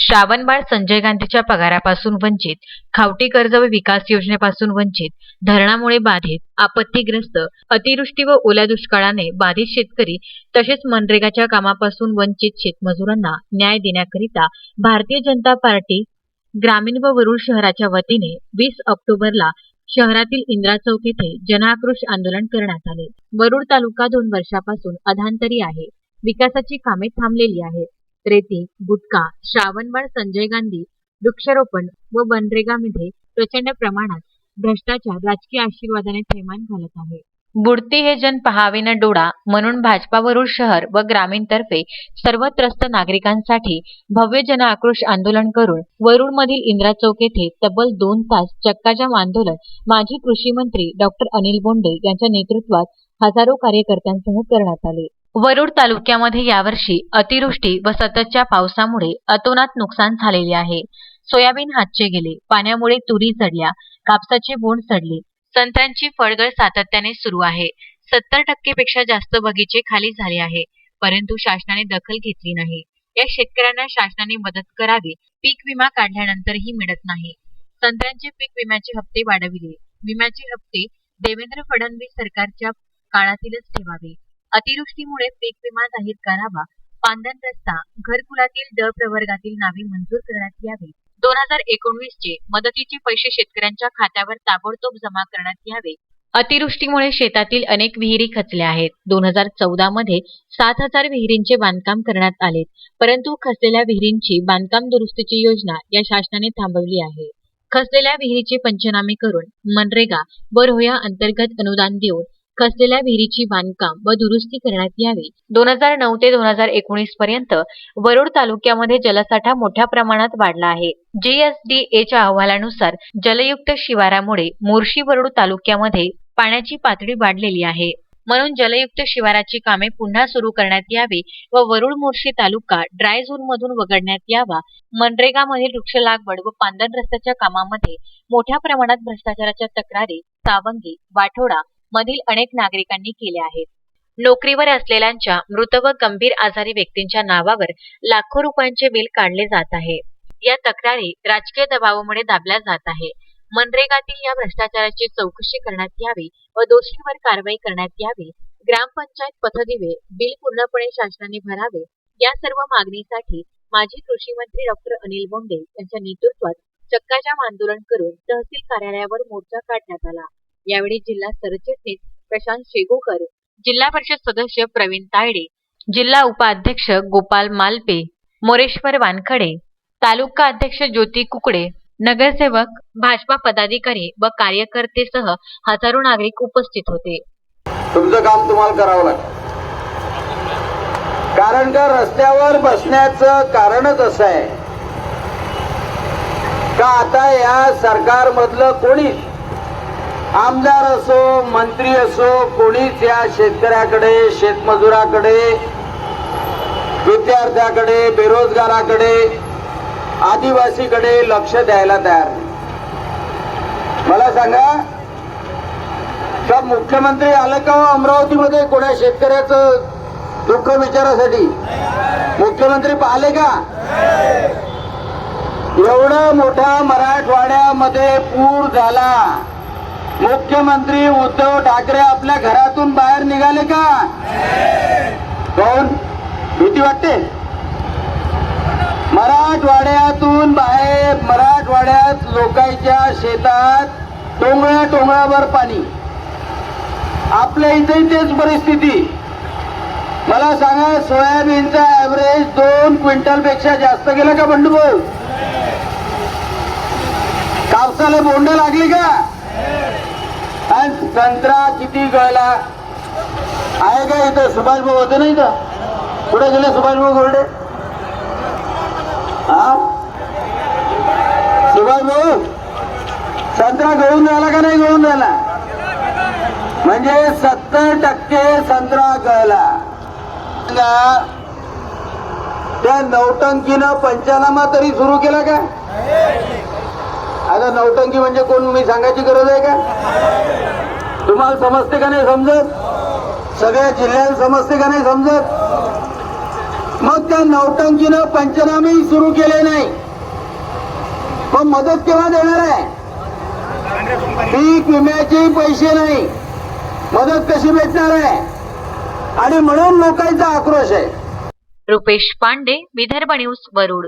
श्रावणबाळ संजय गांधीच्या पगारापासून वंचित खावटी कर्ज व विकास योजनेपासून वंचित धरणामुळे बाधित आपत्तीग्रस्त अतिवृष्टी व ओल्या दुष्काळाने बाधित शेतकरी तसेच मनरेगाच्या कामापासून वंचित शेतमजुरांना न्याय देण्याकरिता भारतीय जनता पार्टी ग्रामीण व वरुड शहराच्या वतीने वीस ऑक्टोबरला शहरातील इंदिरा चौक येथे जनआक्रोश आंदोलन करण्यात आले. वरुड तालुका दोन वर्षापासून अधांतरी आहे. विकासाची कामे थांबलेली आहेत. रेती गुटखा श्रावणबाळ संजय गांधी वृक्षारोपण व मनरेगामध्ये प्रचंड प्रमाणात भ्रष्टाचार राजकीय आशीर्वादाने थैमान घालत आहे. बुडते हे जन पहावे न डोळा म्हणून भाजपा वरुड शहर व ग्रामीण तर्फे सर्व त्रस्त नागरिकांसाठी भव्य जन आक्रोश आंदोलन करून वरुड मधील इंदिरा चौक येथे तब्बल दोन तास चक्काजाम आंदोलन माजी कृषी मंत्री डॉक्टर अनिल बोंडे यांच्या नेतृत्वात हजारो कार्यकर्त्यांसह करण्यात आले. वरुड तालुक्यामध्ये यावर्षी अतिवृष्टी व सततच्या पावसामुळे अतोनात नुकसान झालेले आहे. सोयाबीन हातचे गेले पाण्यामुळे तुरी चढल्या कापसाचे बोंड सडले संत्र्यांची फळगळ सातत्याने सुरू आहे. सत्तर टक्केपेक्षा जास्त बगीचे खाली झाले आहे परंतु शासनाने दखल घेतली नाही. या शेतकऱ्यांना शासनाने मदत करावी पीक विमा काढल्यानंतरही मिळत नाही. संत्र्यांचे पीक विम्याचे हप्ते वाढविले. विम्याचे हप्ते देवेंद्र फडणवीस सरकारच्या काळातीलच ठेवावे. अतिवृष्टीमुळे पीक विमा जाहीर करावा. पांदन रस्ता घरकुलातील ड प्रवर्गातील नावे मंजूर करण्यात यावी. दोन हजार एकोणवीस चे मदतीचे पैसे शेतकऱ्यांच्या खात्यावर ताबडतोब जमा करण्यात यावे. अतिवृष्टीमुळे शेतातील अनेक विहिरी खचल्या आहेत. दोन हजार चौदा मध्ये सात हजार विहिरींचे बांधकाम करण्यात आले. परंतु खचलेल्या विहिरींची बांधकाम दुरुस्तीची योजना या शासनाने थांबवली आहे. खचलेल्या विहिरीचे पंचनामे करून मनरेगा व अंतर्गत अनुदान देऊन खचलेल्या विहिरीची बांधकाम व दुरुस्ती करण्यात यावी. दोन हजार नऊ ते दोन हजार एकोणीस पर्यंत वरुड तालुक्यामध्ये जलसाठा मोठ्या प्रमाणात वाढला आहे. जीएसडीएच्या अहवालानुसार जलयुक्त शिवारामुळे मोर्शी वरुड तालुक्यामध्ये पाण्याची पातळी वाढलेली आहे. म्हणून जलयुक्त शिवाराची कामे पुन्हा सुरू करण्यात यावी व वरुड मोर्शी तालुका ड्राय झोन मधून वगळण्यात यावा. मनरेगामधील वृक्ष लागवड व पांदन रस्त्याच्या कामामध्ये मोठ्या प्रमाणात भ्रष्टाचाराच्या तक्रारी सावंगी वाठोडा मधील अनेक नागरिकांनी केल्या आहेत. नोकरीवर असलेल्यांच्या मृत व गंभीर आजारी व्यक्तींच्या नावावर लाखो रुपयांचे बिल काढले जात आहे. या तक्रारी राजकीय दबावामुळे दाबल्या जात आहे. मनरेगातील या भ्रष्टाचाराची चौकशी करण्यात यावी व दोषींवर कारवाई करण्यात यावी ग्रामपंचायत पथदिवे बिल पूर्णपणे शासनाने भरावे या सर्व मागणीसाठी माजी कृषी मंत्री डॉक्टर अनिल बोंडे यांच्या नेतृत्वात चक्काजाम आंदोलन करून तहसील कार्यालयावर मोर्चा काढण्यात आला. यावेळी जिल्हा सरचिटणीस प्रशांत शेगोकर जिल्हा परिषद सदस्य प्रवीण तायडे जिल्हा उपाध्यक्ष गोपाल मालपे मोरेश्वर वानखडे तालुका अध्यक्ष ज्योती कुकडे नगरसेवक भाजपा पदाधिकारी व कार्यकर्तेसह हजारो नागरिक उपस्थित होते. तुमचं काम तुम्हाला करावं लागतं कारण का रस्त्यावर बसण्याचं कारणच असं आहे? का आता या सरकारमधलं कोणीच आमदार असो मंत्री असो कोणीच या शेतकऱ्याकडे शेतमजुराकडे विद्यार्थ्याकडे बेरोजगाराकडे आदिवासीकडे लक्ष द्यायला तयार मला सांगा का मुख्यमंत्री आलं का हो अमरावतीमध्ये कोणा शेतकऱ्याचं दुःख विचारासाठी? मुख्यमंत्री पाहिले का? एवढं मोठा मराठवाड्यामध्ये पूर झाला. मुख्यमंत्री उद्धव ठाकरे आपल्या घरातून बाहेर निघाले का? कोण? भीती वाटते? मराठवाड्यातून बाहेर मराठवाड्यात लोकांच्या शेतात टोंगळ्या टोंगळ्यावर पाणी. आपल्या इथे तेच परिस्थिती. मला सांगा सोयाबीनचा ऍव्हरेज दोन क्विंटलपेक्षा जास्त गेला का बंडू भाऊ? कापसाला बोंड लागली का? आणि संत्रा किती गळला? आहे का इथं सुभाष भाऊ होते नाही का? कुठे गेले सुभाष भाऊ हा? सुभाष भाऊ संत्रा गळून राहिला का नाही गळून राहिला? म्हणजे सत्तर टक्के संत्रा गळला. त्या नौटंकीनं पंचनामा तरी सुरू केला का? आता नौटंकी म्हणजे कोण मी सांगायची गरज आहे का? तुम्हाला समजते का नाही समजत? सगळ्या जिल्ह्याला समजते का नाही समजत? मग त्या नौटंकीनं पंचनामेही सुरू केले नाही. मग मदत केव्हा देणार आहे? पीक विम्याचे पैसे नाही. मदत कशी भेटणार आहे? आणि म्हणून लोकांचा आक्रोश आहे. रुपेश पांडे विदर्भ न्यूज वरुड.